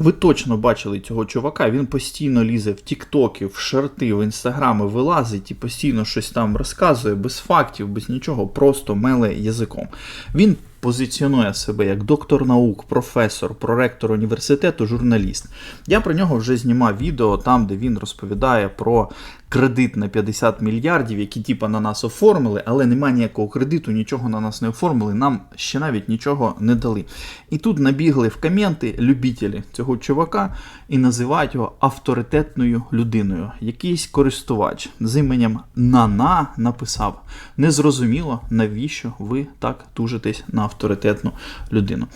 Ви точно бачили цього чувака, він постійно лізе в тіктоки, в шарти, в інстаграми вилазить і постійно щось там розказує, без фактів, без нічого, просто меле язиком. Він позиціонує себе як доктор наук, професор, проректор університету, журналіст. Я про нього вже знімав відео там, де він розповідає про кредит на 50 мільярдів, які типа на нас оформили, але немає ніякого кредиту, нічого на нас не оформили, нам ще навіть нічого не дали. І тут набігли в коменти любителі цього чувака і називають його авторитетною людиною. Якийсь користувач з іменем Нана написав: незрозуміло, навіщо ви так тужитесь на авторитетну людину.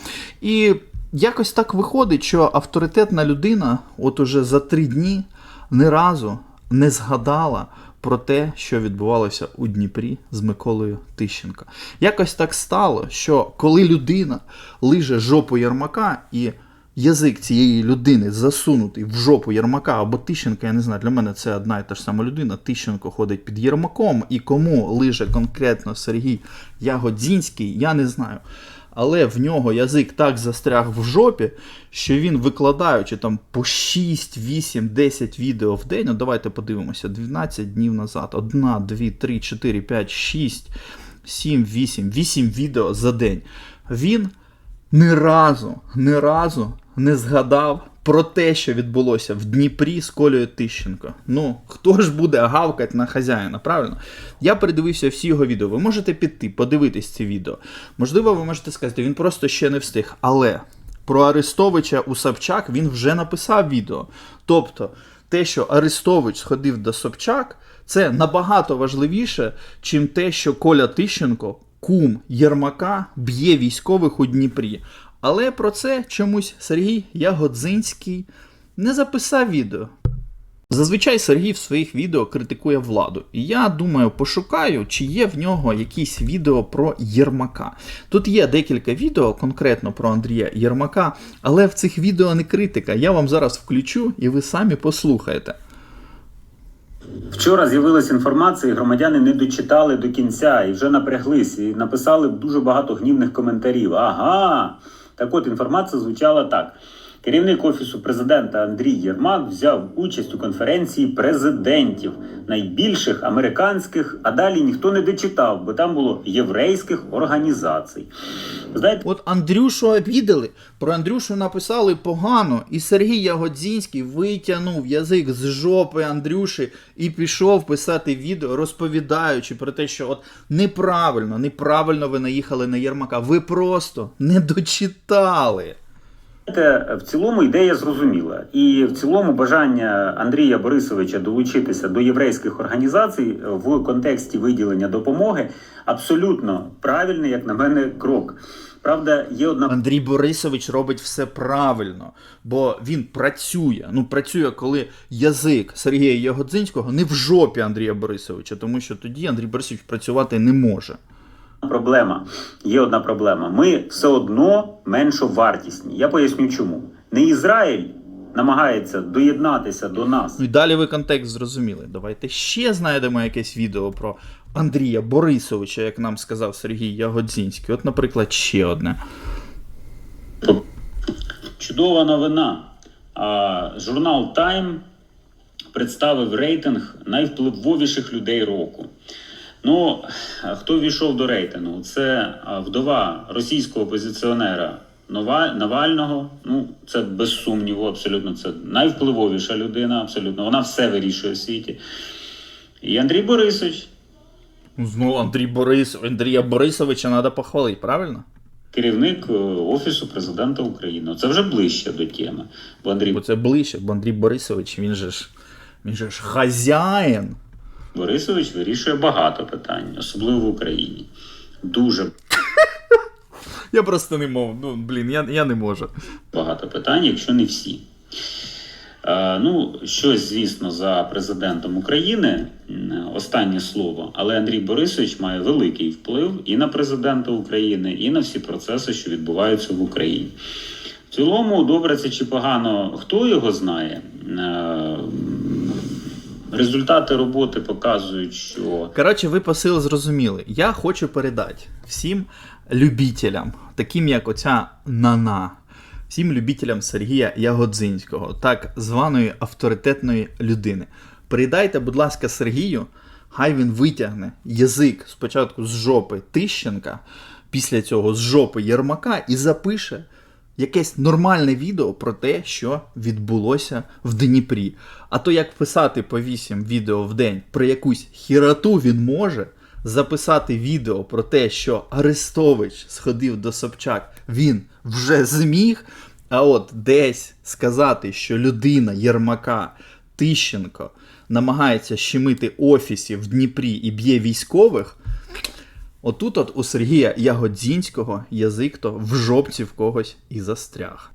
І якось так виходить, що авторитетна людина, от уже за три дні, ні разу не згадала про те, що відбувалося у Дніпрі з Миколою Тищенка. Якось так стало, що коли людина лиже жопу Ярмака і язик цієї людини засунутий в жопу Єрмака або Тищенка, я не знаю, для мене це одна і та ж сама людина. Тищенко ходить під Єрмаком, і кому лиже конкретно Сергій Ягодзінський, я не знаю. Але в нього язик так застряг в жопі, що він, викладаючи там по 6, 8, 10 відео в день, ну давайте подивимося, 12 днів назад, 1, 2, 3, 4, 5, 6, 7, 8, 8 відео за день. Він ні разу, ні разу не згадав про те, що відбулося в Дніпрі з Колею Тищенко. Ну, хто ж буде гавкати на хазяїна, правильно? Я передивився всі його відео. Ви можете піти, подивитись ці відео. Можливо, ви можете сказати, він просто ще не встиг. Але про Арестовича у Собчак він вже написав відео. Тобто, те, що Арестович сходив до Собчак, це набагато важливіше, чим те, що Коля Тищенко, кум Єрмака, б'є військових у Дніпрі. Але про це чомусь Сергій Ягодзинський не записав відео. Зазвичай Сергій в своїх відео критикує владу. І я думаю, пошукаю, чи є в нього якісь відео про Єрмака. Тут є декілька відео конкретно про Андрія Єрмака, але в цих відео не критика. Я вам зараз включу і ви самі послухаєте. Вчора з'явилася інформація, і громадяни не дочитали до кінця і вже напряглись, і написали дуже багато гнівних коментарів. Ага. Так от інформація звучала так. Керівник офісу президента Андрій Єрмак взяв участь у конференції президентів найбільших американських, а далі ніхто не дочитав, бо там було єврейських організацій. Знаєте, От Андрюшу обідали, про Андрюшу написали погано, і Сергій Ягодзінський витягнув язик з жопи Андрюші і пішов писати відео, розповідаючи про те, що от неправильно, неправильно ви наїхали на Єрмака. Ви просто не дочитали. В цілому ідея зрозуміла, і в цілому бажання Андрія Борисовича долучитися до єврейських організацій в контексті виділення допомоги абсолютно правильний, як на мене, крок. Правда, є одна Андрій Борисович робить все правильно, бо він працює. Ну, працює, коли язик Сергія Ягодзинського не в жопі Андрія Борисовича, тому що тоді Андрій Борисович працювати не може. Проблема. Є одна проблема. Ми все одно меншовартісні. Я поясню чому. Не Ізраїль намагається доєднатися до нас. Ну і далі ви контекст зрозуміли. Давайте ще знайдемо якесь відео про Андрія Борисовича, як нам сказав Сергій Ягодзінський. От, наприклад, ще одне. Чудова новина. А, журнал Time представив рейтинг найвпливовіших людей року. Ну, хто ввійшов до рейтингу? Це вдова російського опозиціонера Навального. Ну, це без сумніву, абсолютно. Це найвпливовіша людина, абсолютно. Вона все вирішує в світі. І Андрій Борисович, Ну, знову Андрій Борис... Андрія Борисовича треба похвалити, правильно? керівник е, Офісу президента України. Це вже ближче до теми. Бо Андрій Бо це ближче, бо Андрій Борисович, він же ж, він же ж хазяїн. Борисович вирішує багато питань, особливо в Україні. Дуже Я просто не можу. Ну, блін, я, я не можу. багато питань, якщо не всі. Е, ну, щось, звісно, за президентом України останнє слово, але Андрій Борисович має великий вплив і на президента України, і на всі процеси, що відбуваються в Україні. В цілому, добре це чи погано, хто його знає. Е, Результати роботи показують, що Коротше, ви посил зрозуміли. Я хочу передати всім любителям, таким як оця Нана, всім любителям Сергія Ягодзинського, так званої авторитетної людини. Передайте, будь ласка, Сергію, хай він витягне язик спочатку з жопи Тищенка, після цього з жопи Єрмака і запише якесь нормальне відео про те, що відбулося в Дніпрі. А то як писати по 8 відео в день про якусь хіроту він може. Записати відео про те, що Арестович сходив до Собчак, він вже зміг. А от десь сказати, що людина Єрмака Тищенко намагається щемити офісі в Дніпрі і б'є військових. Отут от у Сергія Ягодзінського язик то в жопці в когось і застряг.